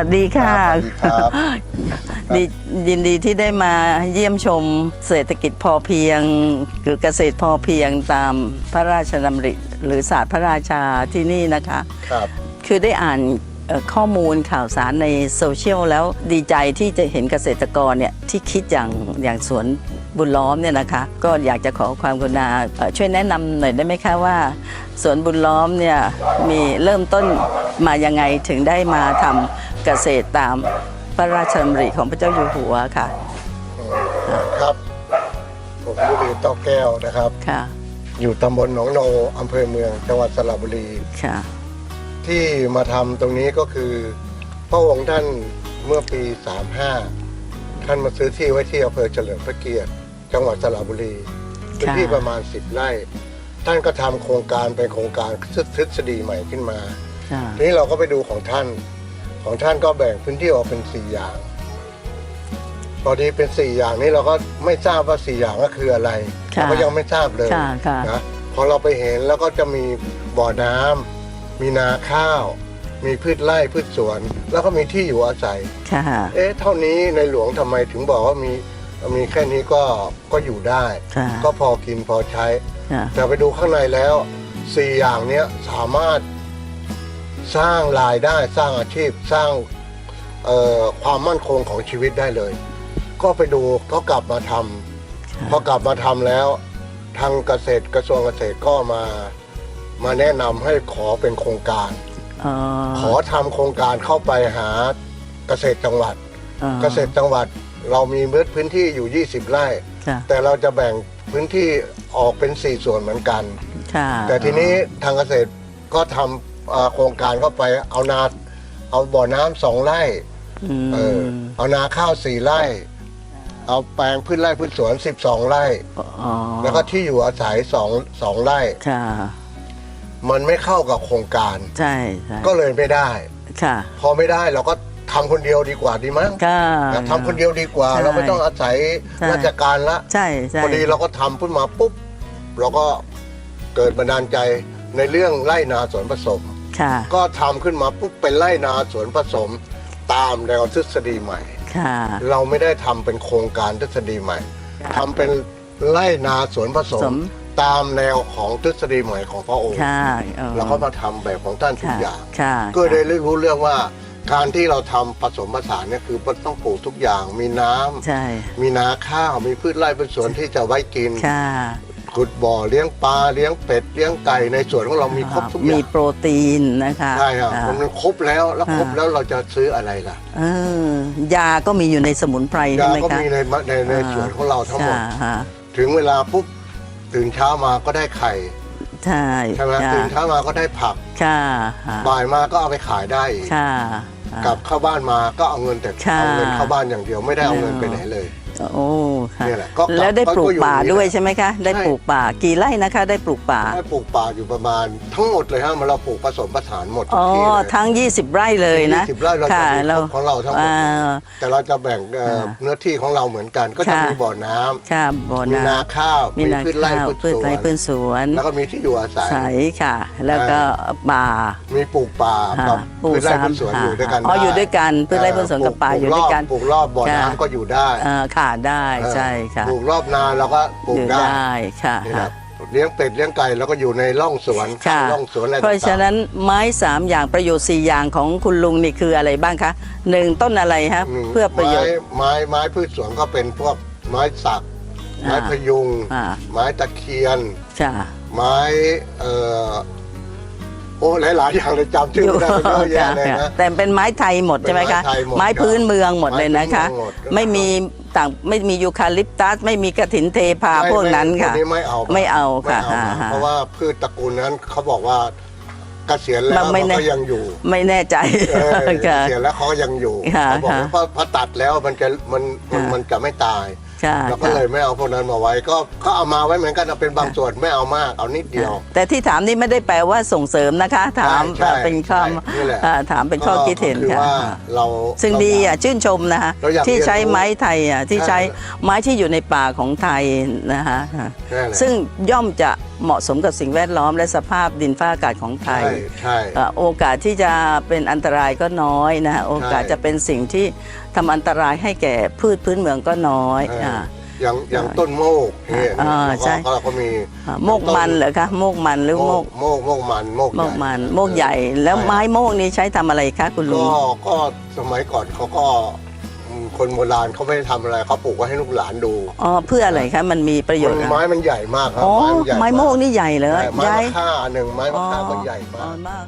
สวัสดีค่ะสวัสดีครับดียินดีที่ได้มาเยี่ยมชมเศรษฐกิจพอเพียง หรือเกษตรพอเพียงตามพระราชดำริหรือศาสตร์พระราชาที่นี่นะคะ ครับ คือได้อ่านเอ่อข้อมูลข่าวสารในโซเชียลแล้วดีใจที่จะเห็นเกษตรกรเนี่ยที่คิดอย่างอย่างสวนบุญล้อมเนี่ยนะคะ ก็อยากจะขอความกรุณาเอ่อช่วยแนะนำหน่อยได้ไหมคะว่าสวนบุญล้อมเนี่ยมีเริ่มต้นมายังไงถึงได้มาทำเกษตรตามพระราชดำริของพระเจ้าอยู่หัวค่ะ ครับ ผมบุรีเต้าแก้วนะครับ ค่ะ อยู่ตำบลหนองโนอำเภอเมืองจังหวัดสระบุรี ค่ะ ที่มาทำตรงนี้ก็คือ พระองค์ท่านเมื่อปี 35 ท่านมาซื้อที่ไว้ที่อำเภอเฉลิมพระเกียรติ จังหวัดสระบุรีพื้นที่ประมาณ 10 ไร่ ท่านก็ทำโครงการเป็นโครงการทฤษฎีใหม่ขึ้นมา ค่ะ ทีนี้เราก็ไปดูของท่าน ของท่านก็แบ่งพื้นที่ออกเป็นสี่อย่าง พอดีเป็นสี่อย่างนี้เราก็ไม่ทราบว่าสี่อย่างก็คืออะไรค่ะเราก็ยังไม่ทราบเลยค่ะค่ะนะพอเราไปเห็นแล้วก็จะมีบ่อน้ำมีนาข้าว มีพืชไร่พืชสวน แล้วก็มีที่อยู่อาศัยค่ะเอ๊ะเท่านี้ในหลวงทำไมถึงบอกว่ามีมีแค่นี้ก็ก็อยู่ได้ค่ะก็พอกินพอใช้ค่ะแต่ไปดูข้างในแล้วสี่อย่างเนี้ยสามารถ สร้างรายได้สร้างอาชีพสร้างเอ่อความมั่นคงของชีวิตได้เลย ก็ไปดูก็กลับมาทำพอกลับมาทำแล้ว ทางเกษตรกระทรวงเกษตรก็มามาแนะนำให้ขอเป็นโครงการอ๋อขอทำโครงการเข้าไปหาเกษตรจังหวัดอ๋อเกษตรจังหวัดเรามีพื้นที่อยู่ 20 ไร่ค่ะแต่เราจะแบ่งพื้นที่ออกเป็น 4 ส่วนเหมือนกันค่ะแต่ทีนี้ทางเกษตรก็ทำเอ่อโครงการเข้าไปเอานาเอาบ่อน้ำสองไร่อืมเออเอานาข้าวสี่ไร่ เอาแปลงพืชไร่พืชสวน12ไร่ อ๋อแล้วก็ที่อยู่อาศัยสองสองไร่ ค่ะ มันไม่เข้ากับโครงการ ใช่ใช่ก็เลยไม่ได้ ค่ะ พอไม่ได้เราก็ทำคนเดียวดีกว่าดีมั้งค่ะนะทำคนเดียวดีกว่า ใช่เราไม่ต้องอาศัยใช่ ราชการละใช่ใช่พอดีเราก็ทำขึ้นมาปุ๊บ เราก็เกิดบันดาลใจในเรื่องไร่นาสวนผสม ค่ะ ก็ทำขึ้นมาปุ๊บเป็นไร่นาสวนผสมตามแนวทฤษฎีใหม่ ค่ะ เราไม่ได้ทำเป็นโครงการทฤษฎีใหม่ทำเป็นไร่นาสวนผสสมมตามแนวของทฤษฎีใหม่ของพระองค์ค่ะอ๋อเราก็มาทำแบบของท่านทุกค่ะอย่าง ค่ะก็ได้รู้เรื่องว่า การที่เราทำผสมผสานเนี่ยคือมันต้องปลูกทุกอย่าง มีน้ำใช่มีนาข้าวมีพืชไร่พืชสวนที่จะไว้กิน ค่ะ ขุดบ่อเลี้ยงปลาเลี้ยงเป็ดเลี้ยงไก่ในสวนของเรามีครบทุกอมีย่างโปรตีนนะคะใช่ครับอ่า มันครบแล้วแล้วครบอ่า แล้วเราจะซื้ออะไรล่ะเออยาก็มีอยู่ในสมุนไพรใช่ยาไหมก็คะมีในในในสวนของเราทั้งหมดค่ะถึงเวลาปุ๊บตื่นเช้ามาก็ได้ไข่ใช่ใช่ไหมค่ะตื่นเช้ามาก็ได้ผักค่ะค่ะบ่ายมาก็เอาไปขายได้อีกค่ะ กลับเข้าบ้านมาก็เอาเงินแต่ค่ะเอาเงินเข้าบ้านอย่างเดียวไม่ได้เอาเงินไปไหนเลย โอ้ค่ะเนี่ยแหละก็กลับแล้วได้ปลูกก็อยู่ป่าอย่างนี้ด้วยแหละใช่ไหมคะ ได้ใช่ปลูกป่ากี่ไร่นะคะ ได้ปลูกป่า ได้ปลูกป่าอยู่ประมาณทั้งหมดเลยฮะมันเราปลูกผสมผสานหมดทุอ๋กอ ที่เลย ทั้ง 20 ไร่เลยนะ20ไร่เราจะค่ะมีเราของเราทั้งหมด อ่า แต่เราจะแบ่งเอ่อค่ะเนื้อที่ของเราเหมือนกัน ก็จะค่ะ มีบ่อน้ำค่ะบ่อมีน้นาข้าวำมีนาพืชไร่ข้าวพืพืชชสวไร่นพืชสวนแล้วก็มีที่อยู่อาศัย ใสค่ะ แล้วก็ป่ามีปลูกป่าค่ะกับปลูกพืชไร่สามพืชสวนอยู่ด้วยกันอ๋อได้อยู่ด้วยกันพืชไร่พืชสวนกับป่าปลูอยู่ด้วยกันรอบปลูกรอบบ่อค่ะ น้ำก็อยู่ได้ เอ่อค่ะได้ใช่ค่ะปลูกรอบนาเราก็ปลูอกยู่ได้ได้ค่ะนี่ค่ะนะเลี้ยงเป็ดเลี้ยงไก่เราก็อยู่ในร่องสวนค่ะร่องสวนอะไรเพราะฉะนั้นไม้สามอย่างประโยชน์สี่อย่างของคุณลุงนี่คืออะไรบ้างคะหนึ่งต้นอะไรฮะต่างๆหนึ่งเพื่อประโยชน์ ไม้ไม้ไม้พืชสวนก็เป็นพวกไม้สักไม้อ่าพยุง อ่า ไม้ตะเคียน ค่ะ ไม้เอ่อ โอ้หลายๆอย่างเลยจำชื่อไม่ได้เป็นเยอะแยะเลยนะ แต่เป็นไม้ไทยหมดใช่ไหมคะเป็นไม้ไทยหมดไม้พื้นเมืองหมดเลยนะคะไม้พื้นเมืองหมดไม่มีต่างไม่มียูคาลิปตัสไม่มีกระถินเทพาพวกนั้นค่ะพวกนี้ไม่เอาไม่เอาค่ะไม่เอาอ่าเพราะว่าพืชตระกูลนั้นเขาบอกว่าเกษียณแล้วมันไม่เขาแน่ก็ยังอยู่ ไม่แน่ใจเออเกค่ะษียณแล้วเขาก็ยังอยู่ค่ะเขาบอกว่าค่ะพอพอตัดแล้วมันจะมันมันค่ะมันจะไม่ตาย ค่ะเราก็เลยไม่เอาพวกนั้นมาไว้ก็ก็เอามาไว้เหมือนกันเอาเป็นบางส่วนไม่เอามากเอานิดเดียว แต่ที่ถามนี่ไม่ได้แปลว่าส่งเสริมนะคะ ถามใช่เป็นข้อใช่นี่แหละ อ่าถามเป็นข้อคิดเห็นก็คือค่ะว่าเราซึ่งเราดีอยากอะชื่นชมนะคะเราอยากที่เรียนใช้รู้ไม้ไทยอะที่ใช่ ใช้ไม้ที่อยู่ในป่าของไทยนะคะนั่นแหละซึ่งย่อมจะเหมาะสมกับสิ่งแวดล้อมและสภาพดินฟ้าอากาศของไทใช่ย ใช่ เอ่อโอกาสที่จะเป็นอันตรายก็น้อยนะฮะโอกาสใช่จะเป็นสิ่งที่ทำอันตรายให้แก่พืชพื้นเมืองก็น้อยเอออ่า อย่างอย่างต้นโมกเนี่ยอ่าแล้วก็ใช่ เราก็มีอ่าโมกมันเหรอคะโมกมันหรือโมโมกกโมกโมกมันโมกโมใหญ่กมันโมกใหญ่แล้วใช่ไม้โมกนี้ใช้ทำอะไรคะคุณลุก็งก็สมัยก่อนเขาก็อืมคนโบราณเขาไม่ได้ทำอะไรเขาปลูกไว้ให้ลูกหลานดูอ๋อเพื่ออะไรคะมันมีประโยชน์มันอะไรไม้มันใหญ่มากครับอ๋อนใหญ่ไม้โมกนี่ใหญ่เลยใช่ไม้ใหญ่มะค่าหนึ่งไม้มะค่าก็ใหญ่มาอ๋อกมาก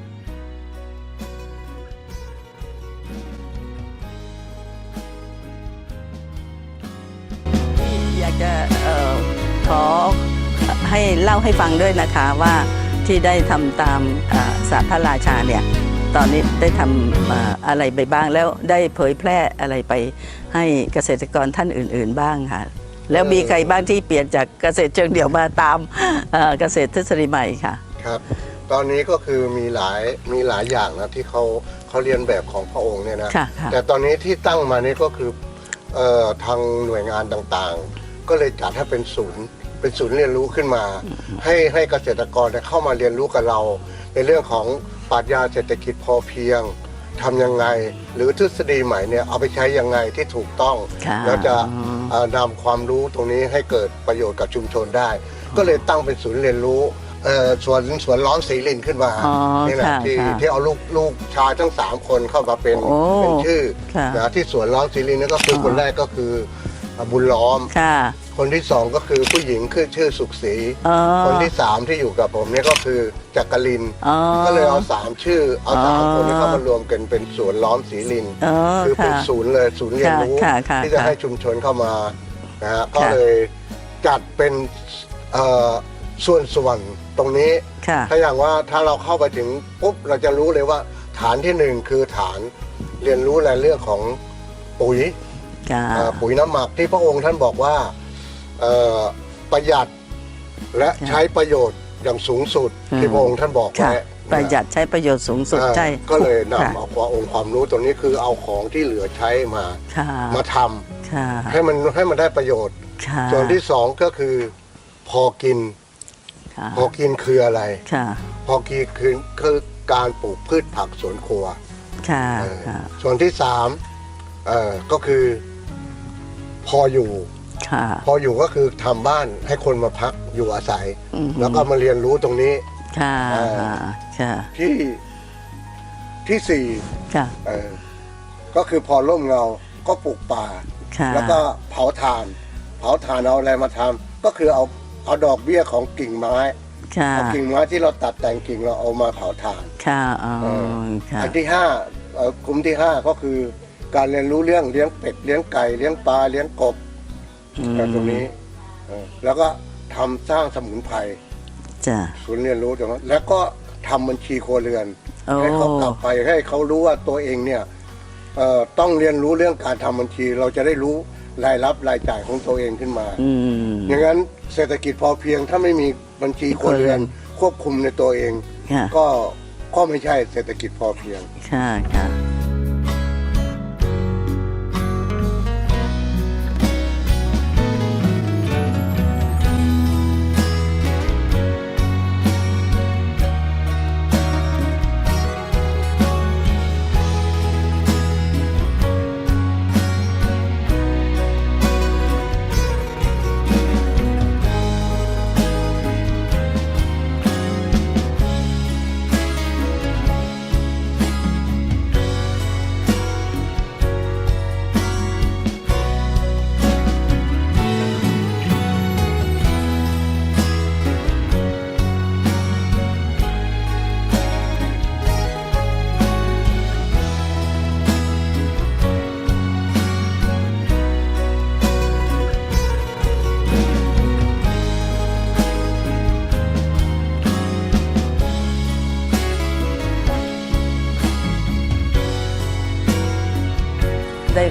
จะเอ่อขอให้เล่าให้ฟังด้วยนะคะว่าที่ได้ทำตามอ่าศาสตร์พระราชาเนี่ยตอนนี้ได้ทำอ่าอะไรไปบ้างแล้วได้เผยแพร่อะไรไปให้เกษตรกรท่านอื่น ๆ บ้างค่ะ แล้วมีใครบ้างที่เปลี่ยนจากเกษตรเชิงเดี่ยวมาตามเอ่อเกษตรทฤษฎีใหม่ค่ะครับตอนนี้ก็คือมีหลายมีหลายอย่างนะที่เขาเขาเรียนแบบของพระองค์เนี่ยนะค่ะค่ะแต่ตอนนี้ที่ตั้งมานี่ก็คือเอ่อทางหน่วยงานต่างๆ ก็เลยจัดให้เป็นศูนย์ เป็นศูนย์เรียนรู้ขึ้นมา ให้ให้เกษตรกรเนี่ยเข้ามาเรียนรู้กับเรา ในเรื่องของปรัชญาเศรษฐกิจพอเพียงทำยังไง หรือทฤษฎีใหม่เนี่ยเอาไปใช้ยังไงที่ถูกต้อง ค่ะ แล้วจะอืมเอ่อนำความรู้ตรงนี้ให้เกิดประโยชน์กับชุมชนได้ ก็เลยตั้งเป็นศูนย์เรียนรู้เอ่อสวนสวนล้อมสีลินขึ้นมาอ๋อนี่แหละค่ะที่ค่ะที่เอาลูกลูกชายทั้งสามคนเข้ามาเป็นโอ้เป็นชื่อค่ะ นะที่สวนล้อมสีลินนี่ก็คือออคนแรกก็คือ บุญล้อม ค่ะ คนที่สองก็คือผู้หญิงคือชื่อสุขศรีอ๋อคนที่สามที่อยู่กับผมเนี่ยก็คือจักริน อ๋อ ก็เลยเอาสามชื่อเอาสามอ๋อคนนี้เข้ามารวมกันเป็นสวนล้อมสีลิน อ๋อคือเป็นค่ะ ศูนย์เลยศูนย์เรียนรู้ค่ะค่ะที่จะค่ะให้ชุมชนเข้ามานะฮะก็ค่ะ เลยจัดเป็นเอ่อส่วนส่วนตรงนี้ ค่ะ ถ้าอย่างว่าถ้าเราเข้าไปถึงปุ๊บเราจะรู้เลยว่า ฐานที่หนึ่งคือฐานเรียนรู้ในเรื่องของปุ๋ย ค่ะเอ่อปุ๋ยน้ำหมักที่พระองค์ท่านบอกว่าเอ่อประหยัดและค่ะใช้ประโยชน์อย่างสูงสุดอืม ที่พระองค์ท่านบอกค่ะ ไว้ประหยัดใช้ประโยชน์สูงสุดเอ่อใช่ก็เลยค่ะนำเอาความองค์ความรู้ตรงนี้คือเอาของที่เหลือใช้มาค่ะมาทำค่ะให้มันให้มันได้ประโยชน์ ค่ะส่วนที่สองก็คือพอกิน ค่ะพอกินคืออะไร ค่ะพอกินคือคือการปลูกพืชผักสวนครัวค่ะเออค่ะส่วนที่สามเอ่อก็คือ พออยู่ ค่ะ พออยู่ก็คือทำบ้านให้คนมาพักอยู่อาศัย อืมแล้วก็มาเรียนรู้ตรงนี้ ค่ะเอ่อค่ะที่ที่สี่ค่ะเอ่อก็คือพอร่มเงาก็ปลูกป่า ค่ะแล้วก็เผาถ่าน เผาถ่านเอาอะไรมาทำก็คือเอาเอาดอกเบี้ยของกิ่งไม้ค่ะเอากิ่งไม้ที่เราตัดแต่งกิ่งเราเอามาเผาถ่านค่ะอ๋อเอค่ะอันที่ห้าเอ่อกลุ่มที่ห้าก็คือ การเรียนรู้เรื่องเลี้ยงเป็ดเลี้ยงไก่เลี้ยงปลาเลี้ยงกบอืมแบบตรงนี้เออแล้วก็ทำสร้างสมุนไพรจ้ะ ศูนย์เรียนรู้ตรงนั้นแล้วก็ทำบัญชีครัวเรือน โอ้ ให้เขากลับไปให้เขารู้ว่าตัวเองเนี่ยเอ่อต้องเรียนรู้เรื่องการทำบัญชี เราจะได้รู้รายรับรายจ่ายของตัวเองขึ้นมา อืม อย่างนั้นเศรษฐกิจพอเพียงถ้าไม่มีบัญชีครัวเรือนควบคุมในตัวเอง ค่ะ ก็ก็ไม่ใช่เศรษฐกิจพอเพียง ค่ะค่ะ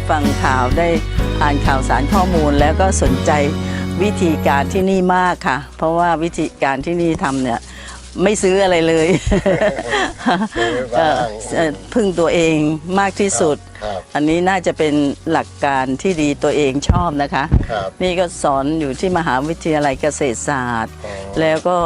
ฟังข่าวได้อ่านข่าวสารข้อมูลแล้วก็สนใจวิธีการที่นี่มากค่ะ เพราะว่าวิธีการที่นี่ทำเนี่ย ไม่ซื้ออะไรเลยซื้อบ้างเอ่อเอ่อพึ่งตัวเองมากที่สุดครับอันนี้น่าจะเป็นหลักการที่ดีตัวเองชอบนะคะครับนี่ก็สอนอยู่ที่มหาวิทยาลัยเกษตรศาสตร์อ๋อแล้วก็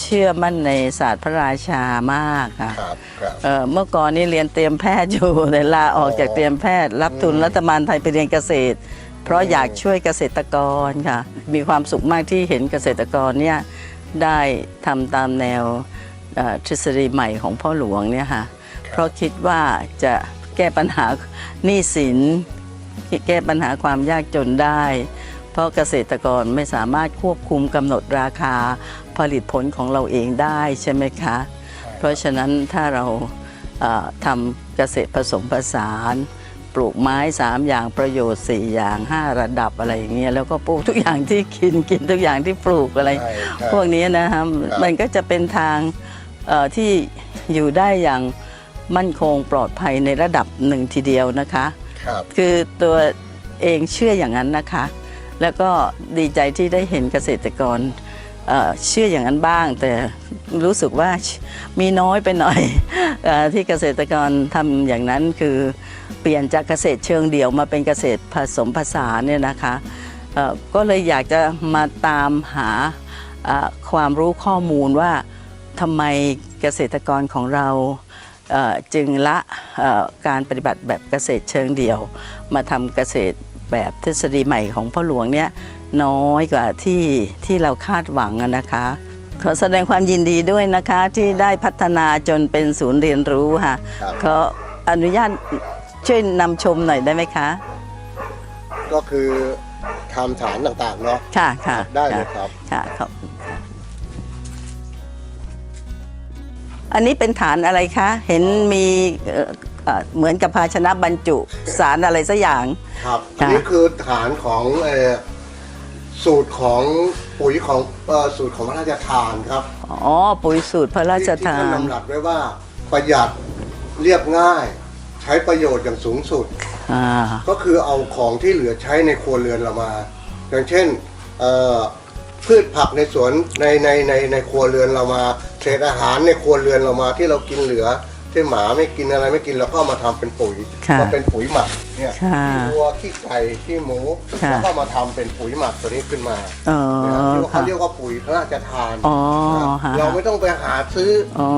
เชื่อมั่นในศาสตร์พระราชามากค่ะครับครับเอ่อเมื่อก่อนนี่เรียนเตรียมแพทย์อยู่แต่ลาออกจากเตรียมแพทย์ รับทุนรัฐบาลไทยไปเรียนเกษตร เพราะอยากช่วยเกษตรกรค่ะ มีความสุขมากที่เห็นเกษตรกรเนี่ย ได้ทำตามแนวทฤษฎีใหม่ของพ่อหลวงเนี่ยค่ะเพราะคิดว่าจะแก้ปัญหาหนี้สินแก้ปัญหาความยากจนได้ เพราะเกษตรกรไม่สามารถควบคุมกำหนดราคาผลิตผลของเราเองได้ใช่ไหมคะ เพราะฉะนั้นถ้าเราทำเกษตรผสมผสาน ปลูกไม้ 3 อย่างประโยชน์ 4 อย่าง 5 ระดับอะไรอย่างเงี้ยแล้วก็ปลูกทุกอย่างที่กินกินทุกอย่างที่ปลูกอะไร ใช่ใช่ พวกนี้นะครับ มันก็จะเป็นทางเอ่อที่อยู่ได้อย่างมั่นคงปลอดภัยในระดับหนึ่งทีเดียวนะคะ ครับคือตัวเองเชื่ออย่างนั้นนะคะ แล้วก็ดีใจที่ได้เห็นเกษตรกร เชื่ออย่างนั้นบ้าง แต่รู้สึกว่ามีน้อยไปหน่อยอที่เกษตรกรทำอย่างนั้นคือเปลี่ยนจากเกษตรเชิงเดี่ยวมาเป็นเกษตรผสมผสานเนี่ยนะคะก็เลยอยากจะมาตามหาความรู้ข้อมูลว่าทำไมเกษตรกรของเราจึงละการปฏิบัติแบบเกษตรเชิงเดี่ยว มาทำเกษตรแบบทฤษฎีใหม่ของพ่อหลวงเนี่ย น้อยกว่าที่ที่เราคาดหวังอะนะคะ ขอแสดงความยินดีด้วยนะคะที่ได้พัฒนาจนเป็นศูนย์เรียนรู้ค่ะครับขออนุญาตช่วยนำชมหน่อยได้ไหมคะ ก็คือทำฐานต่างๆเนาะค่ะค่ะได้เลยครับค่ะขอบคุณค่ะอันนี้เป็นฐานอะไรคะ เห็นมีเอ่อเอ่อเหมือนกับภาชนะบรรจุสารอะไรสักอย่าง ครับค่ะอันนี้คือฐานของเอ่อ สูตรของปุ๋ยของเอ่อสูตรของพระราชทานครับอ๋อปุ๋ยสูตรพระราชที่ทาท่านนนำหลักไว้ว่าประหยัดเรียบง่าย ใช้ประโยชน์อย่างสูงสุด อ่า ก็คือเอาของที่เหลือใช้ในครัวเรือนเรามา อย่างเช่นเอ่อพืชผักในสวนในในในในครัวเรือนเรามาเศษอาหารในครัวเรือนเรามาที่เรากินเหลือที่หมาไม่กินอะไรไม่กินเราก็เอามาทำเป็นปุ๋ยค่ะ มาเป็นปุ๋ยหมักเนี่ยค่ะ ขี้วัวขี้ไก่ขี้หมูค่ะแล้วก็มาทำเป็นปุ๋ยหมักตัวนี้ขึ้นมาอ๋อเนี่ยที่เขาค่ะเรียกว่าปุ๋ยพระราชทานอ๋อนะครับฮะเราไม่ต้องไปหาซื้ออ๋อ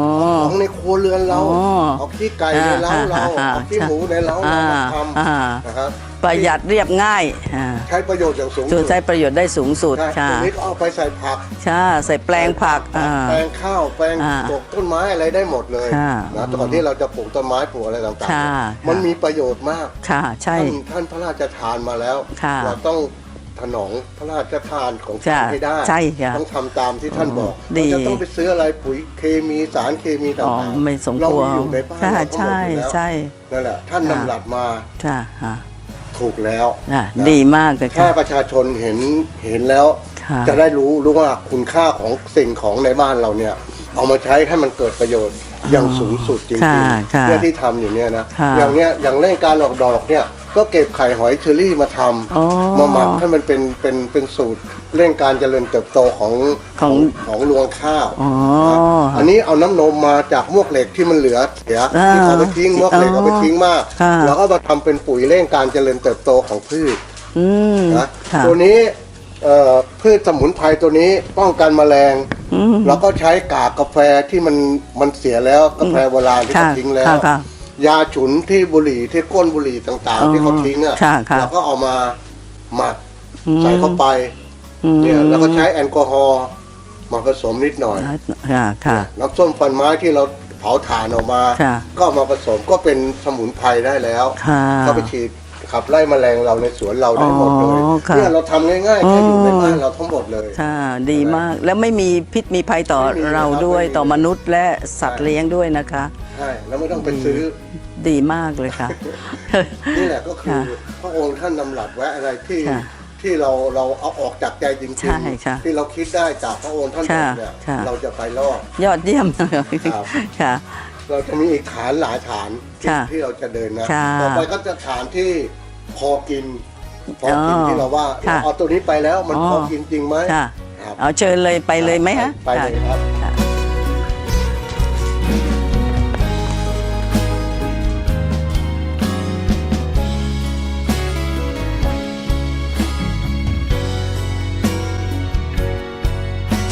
ของในครัวเรือนเราอ๋อเอาขี้ไก่ในเล้าเราอ่าเอาขี้หมูในเล้าเราอ่ามาทอ่าำนะครับประหยัดเรียบง่ายอ่าใช้ประโยชน์อย่างสูงสูสุตดรใช้ประโยชน์ได้สูงสุดใช่ค่ะตรงนี้ก็เอาไปใส่ผัก ใช่ใส่แปลงผักอ่า แปลงข้าวแปลงอ่าปลูกต้นไม้อะไรได้หมดเลยค่ะนะแต่ก่อนที่เราจะปลูกต้นไม้ปลูกอะไรต่างๆค่ะเนี่ยมันมีประโยชน์มากค่ะใช่ ท่านท่านพระราชทานมาแล้ว ค่ะ เราต้องถนองพระราชทานของค่ะท่านให้ได้ ใช่ค่ะ ต้องทำตามที่ท่านบอก ดี เราจะต้องไปซื้ออะไรปุ๋ยเคมีสารเคมีต่อ๋อางๆไม่สมเราควรมีอยู่ในบ้านค่ะเราก็หมดใช่อยู่แล้วใช่ นั่นแหละท่านค่ะ นำหลักมาค่ะค่ะถูกแล้วอะนะดีมากเลยแค่ค่ะ ประชาชนเห็นเห็นแล้ว ค่ะ จะได้รู้รู้ว่าคุณค่าของสิ่งของในบ้านเราเนี่ย เอามาใช้ให้มันเกิดประโยชน์ อย่างสูงสุดจริงค่ะค่ะๆเนี่ยที่ทำอยู่เนี่ยนะค่ะอย่างเนี้ยอย่างเร่งการออกดอกเนี่ยก็เก็บไข่หอยเชอรี่มาทอ๋อำมาหมักให้มันเป็นเป็นเป็นสูตรเร่งการเจริญเติบโตของของของรวงข้าวอ๋ออันนี้เอาน้ำนมมาจากมวกเหล็กที่มันเหลือเสียอ่าที่เขาไปทิ้งมวกเหล็กอ๋อเอาไปทิ้งมากค่ะ แล้วก็มาทำเป็นปุ๋ยเร่งการเจริญเติบโตของพืช อืมนะค่ะ ตัวนี้เอ่อพืชสมุนไพรตัวนี้ป้องกันแมลง อืมแล้วก็ใช้กากกาแฟที่มันมันเสียแล้วกาแฟโบราณที่ค่ะเขาทิ้งแล้วค่ะค่ะ ยาฉุนที่บุหรี่ที่ก้นบุหรี่ต่างอ๋อๆที่เขาทิ้งอะค่ะค่ะ เราก็เอามาหมักอืมใส่เข้าไปอืมเนี่ยแล้วก็ใช้แอลกอฮอล์มาผสมนิดหน่อยค่ะ ค่ะ น้ำส้มฟันไม้ที่เราเผาถ่านออกมา ค่ะ ก็เอามาผสมก็เป็นสมุนไพรได้แล้วค่ะ ก็ไปฉีด ขับไล่แมลงเราในสวนเราได้หมดเลยอ๋อค่ะเนี่ยเราทำง่ายๆแค่อยู่ในอ๋อบ้านเราทั้งหมดเลย ค่ะ ดีมากแล้วไม่มีพิษมีภัยต่อไม่มีเราด้วยครับไม่มี ต่อมนุษย์และสัตว์เลี้ยงด้วยนะคะ ใช่แล้วไม่ต้องไปซื้อ ดีมากเลยค่ะ นี่แหละก็คือค่ะพระองค์ท่านนำหลักไว้อะไรที่ค่ะที่เราเราเอาออกจากใจจริงใช่ค่ะที่เราคิดได้จากพระองค์ท่านบค่ะอกเนี่ยค่ะ เราจะไปรอด ยอดเยี่ยมครับ ค่ะ เราจะมีอีกฐานหลายฐานที่เราจะเดินนะต่อไปก็จะฐานที่พอกิน พอกินที่เราว่าเราเอาตัวนี้ไปแล้วมันพอกินจริงไหมค่เอาเชิญเลยไปเลยไหมฮะไปเลยครับ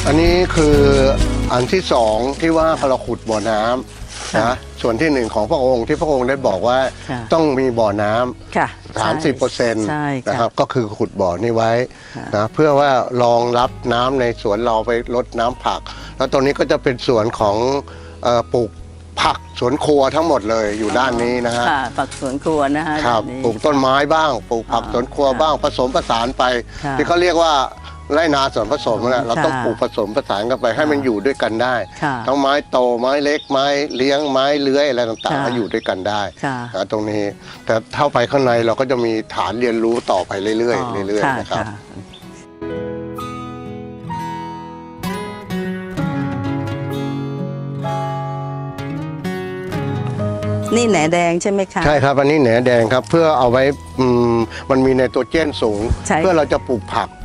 อันนี้คืออันที่สองที่ว่าเราขุดบ่อน้ำ นะส่วนที่หนึ่งของพระองค์ที่พระองค์ได้บอกว่าค่ะ ต้องมีบ่อน้ำ ค่ะสามสิบเปอร์เซ็นต์ใช่นะค่ะครับก็คือขุดบ่อนี้ไว้ค่ะ นะเพื่อว่ารองรับน้ำในสวนเราไปลดน้ำผัก แล้วตรงนี้ก็จะเป็นสวนของเอ่อปลูกผักสวนครัวทั้งหมดเลยอยู่ด้านนี้นะฮะค่ะปักสวนครัวนะฮะครับแบบนี้ ปลูกต้นไม้บ้างปลูกผักอ่าสวนครัวค่ะบ้างผสมผสานไป ค่ะ ที่เขาเรียกว่า ไรนาสวนผสมนะเราต้องค่ะปลูกผสมผสานกันไปให้มันอยู่ด้วยกันได้ค่ะทั้งไม้โตไม้เล็กไม้เลี้ยงไม้เลื้อยอะไรต่างๆค่ะให้อยู่ด้วยกันได้ค่ะนะตรงนี้แต่เข้าไปข้างในเราก็จะมีฐานเรียนรู้ต่อไปเรื่อยๆเรื่อยๆนะครับนี่แหนแดงใช่ไหมคะใช่ครับอันนี้แหนแดงครับเพื่อเอาไว้อืมมันมีไนโตรเจนสูงใช่เพื่อเราจะปลูกผักค่ะ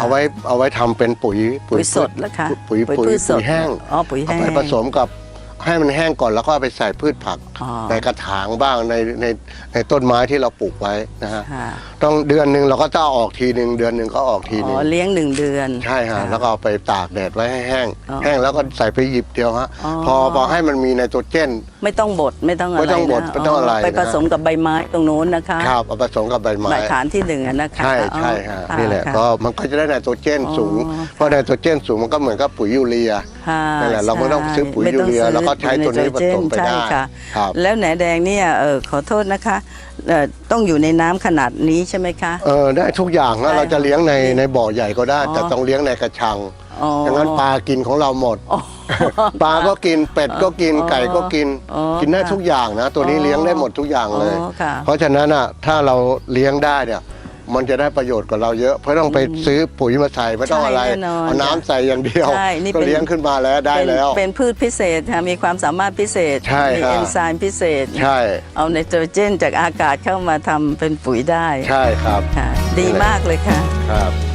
เอาไว้เอาไว้ทำเป็นปุ๋ยปุ๋ยสดแล้วคะปุ๋ยปุ๋ยพืชสปุ๋ดยแห้งอ๋อปุ๋ยเอาแห้งไปผสมกับให้มันแห้งก่อนแล้วก็เอาไปใส่พืชผักอ๋อในกระถางบ้างในในในต้นไม้ที่เราปลูกไว้นะฮะค่ะต้องเดือนหนึ่งเราก็จะเอาออกทีหนึ่งเดือนหนึ่งก็ออกทีหนึ่อ๋งอเลี้ยงหนึ่งเดือน ใช่ฮะค่แล้วก็เอาไปตากแดดไว้ให้แห้ง อ๋อแห้งแล้วก็ใส่ไปหยิบเดียวฮะอ๋อ พอพอให้มันมีไนโตรเจน ไม่ต้องบดไม่ต้องอะไรไม่ต้องบดนะไม่ต้องอะไรไปนะ ผสมกับใบไม้ตรงโน้นนะคะครับเอาผสมกับใบไม้ใบฐานที่หนึ่งอะนะคะใช่ใช่อ๋อฮะค่นี่แหละค่ ก็มันก็จะได้ไนโตรเจนอ๋อสูง เพราะไนโตรเจนสูงมันก็เหมือนกับปุ๋ยยูเรีย ค่ะนั่นแหละเราไม่ต้องซื้อปุ๋ยไม่ต้งยูเรียซื้อแล้วก็ใช้ตัวนี้ปุ๋ยไโตรเจผสมไปได้ใช่ค่ะครับแล้วแหนแดงเนี่ยเออขอโทษนะคะเอ่อต้องอยู่ในน้ำขนาดนี้ใช่ไหมคะ เออได้ทุกอย่างนะได้เราจะเลี้ยงในในบ่อใหญ่ก็ได้ อ๋อ แต่ต้องเลี้ยงในกระชังอ๋ออย่างนั้นปลากินของเราหมด อ๋อ ปลาก็กินเป็ดก็กินอ๋อไก่ก็กิน อ๋อกินได้ค่ะทุกอย่างนะ ตัวนี้อ๋อเลี้ยงได้หมดทุกอย่างเลย อ๋อค่ะเพราะฉะนั้นอะถ้าเราเลี้ยงได้เนี่ย มันจะได้ประโยชน์กับเราเยอะเพราะต้องไปซื้อปุ๋ยมาใส่ไม่ต้องอะไร ใช่แน่นอนเอาน้ำใส่อย่างเดียว ใช่นี่ก็เป็น เลี้ยงขึ้นมาแล้วได้เป็นแล้วเป็นพืชพิเศษค่ะมีความสามารถพิเศษ ใช่มีครับ เอนไซม์พิเศษ ใช่เอาไนโตรเจนจากอากาศเข้ามาทำเป็นปุ๋ยได้ใช่ครับ ค่ะดีมากเลยค่ะ ครับ